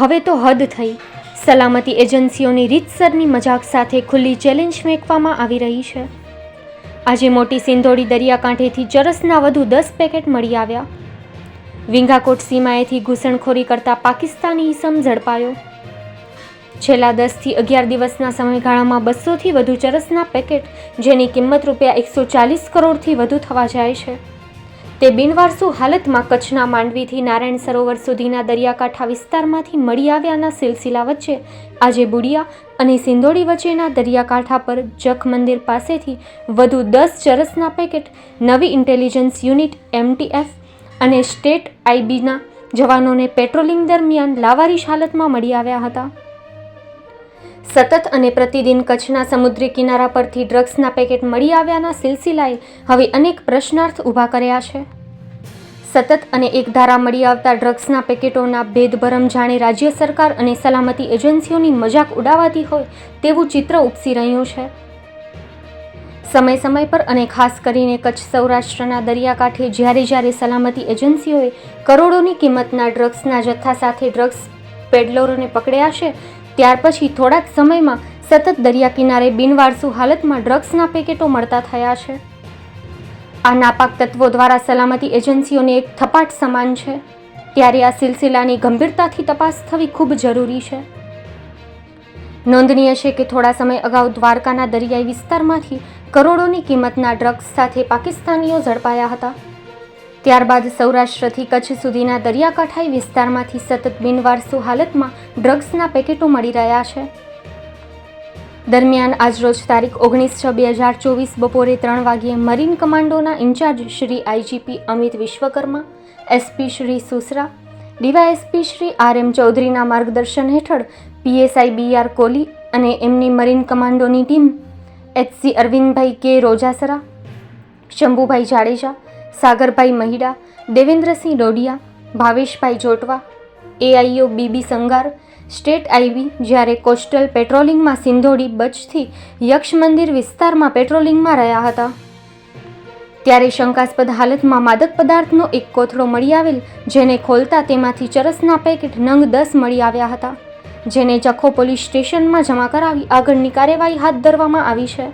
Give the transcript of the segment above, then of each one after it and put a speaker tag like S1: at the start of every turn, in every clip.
S1: હવે તો હદ થઈ. સલામતી એજન્સીઓની રીતસરની મજાક સાથે ખુલ્લી ચેલેન્જ ફેંકવામાં આવી રહી છે. આજે મોટી સિંધોડી દરિયાકાંઠેથી ચરસના વધુ દસ પેકેટ મળી આવ્યા. વિંઘાકોટ સીમાએથી ઘૂસણખોરી કરતા પાકિસ્તાની ઇસમ ઝડપાયો. છેલ્લા દસથી અગિયાર દિવસના સમયગાળામાં બસોથી વધુ ચરસના પેકેટ, જેની કિંમત રૂપિયા એકસો ચાલીસ કરોડથી વધુ થવા જાય છે. તે બિનવારસુ હાલતમાં કચ્છના માંડવીથી નારાયણ સરોવર સુધીના દરિયાકાંઠા વિસ્તારમાંથી મળી આવ્યાના સિલસિલા વચ્ચે આજે બુડિયા અને સિંધોડી વચ્ચેના દરિયાકાંઠા પર જખ મંદિર પાસેથી વધુ દસ ચરસના પેકેટ નવી ઇન્ટેલિજન્સ યુનિટ એમટીએફ અને સ્ટેટ આઈબીના જવાનોને પેટ્રોલિંગ દરમિયાન લાવારીશ હાલતમાં મળી આવ્યા હતા. સતત અને પ્રતિદિન કચ્છના સમુદ્રી કિનારા પરથી ડ્રગ્સના પેકેટ મળી આવ્યાના સિલસિલાએ હવે અનેક પ્રશ્નાર્થ ઊભા કર્યા છે. સતત અને એક ધારા મળી આવતા ડ્રગ્સના પેકેટોના ભેદભરમ જાણે રાજ્ય સરકાર અને સલામતી એજન્સીઓની મજાક ઉડાવાતી હોય તેવું ચિત્ર ઉપસી રહ્યું છે. સમય સમય પર અને ખાસ કરીને કચ્છ સૌરાષ્ટ્રના દરિયાકાંઠે જ્યારે જ્યારે સલામતી એજન્સીઓએ કરોડોની કિંમતના ડ્રગ્સના જથ્થા સાથે ડ્રગ્સ પેડલરોને પકડ્યા છે, ત્યાર પછી થોડા જ સમયમાં સતત દરિયા કિનારે બિનવારસુ હાલતમાં ડ્રગ્સના પેકેટો મળતા થયા છે. આ નાપાક તત્વો દ્વારા સલામતી એજન્સીઓને એક થપાટ સમાન છે. ત્યારે આ સિલસિલાની ગંભીરતાથી તપાસ થવી ખૂબ જરૂરી છે. નોંધનીય છે કે થોડા સમય અગાઉ દ્વારકાના દરિયાઈ વિસ્તારમાંથી કરોડોની કિંમતના ડ્રગ્સ સાથે પાકિસ્તાનીઓ ઝડપાયા હતા. ત્યારબાદ સૌરાષ્ટ્રથી કચ્છ સુધીના દરિયાકાંઠાઈ વિસ્તારમાંથી સતત બિનવારસુ હાલતમાં ડ્રગ્સના પેકેટો મળી રહ્યા છે. દરમિયાન આજરોજ તારીખ ઓગણીસ છ બે હજાર ચોવીસ બપોરે ત્રણ વાગ્યે marine કમાન્ડોના incharge Shri IGP Amit Vishwakarma, SP Shri Susara, DySP Shri R M ચૌધરીના માર્ગદર્શન હેઠળ પીએસઆઈ બી આર કોહલી અને એમની marine કમાન્ડોની team HC Arvindbhai K Rojasara, Shambhubhai Jadeja, Sagarbhai Mahida, Devendrasinh Dodiya, Bhaveshbhai Jotva, AIO BB Sangar state આવી જ્યારે coastal પેટ્રોલિંગમાં Sindhodi બચથી યક્ષ મંદિર વિસ્તારમાં પેટ્રોલિંગમાં રહ્યા હતા. ત્યારે શંકાસ્પદ હાલતમાં માદક પદાર્થનો એક કોથળો મળી આવેલ, જેને ખોલતા તેમાંથી ચરસના પેકેટ નંગ દસ મળી આવ્યા હતા, જેને જખો પોલીસ સ્ટેશનમાં જમા કરાવી આગળની કાર્યવાહી હાથ ધરવામાં આવી છે.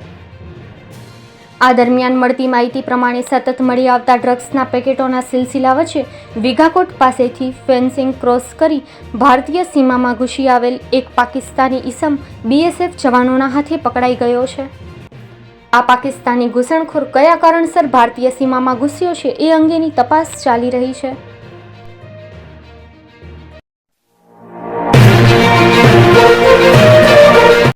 S1: આ દરમિયાન મળતી માહિતી પ્રમાણે સતત મળી આવતા ડ્રગ્સના પેકેટોના સિલસિલા વચ્ચે વિઘાકોટ પાસેથી ફેન્સિંગ ક્રોસ કરી ભારતીય સીમામાં ઘૂસી આવેલ એક પાકિસ્તાની ઈસમ બીએસએફ જવાનોના હાથે પકડાઈ ગયો છે. આ પાકિસ્તાની ઘૂસણખોર કયા કારણસર ભારતીય સીમામાં ઘૂસ્યો છે એ અંગેની તપાસ ચાલી રહી છે.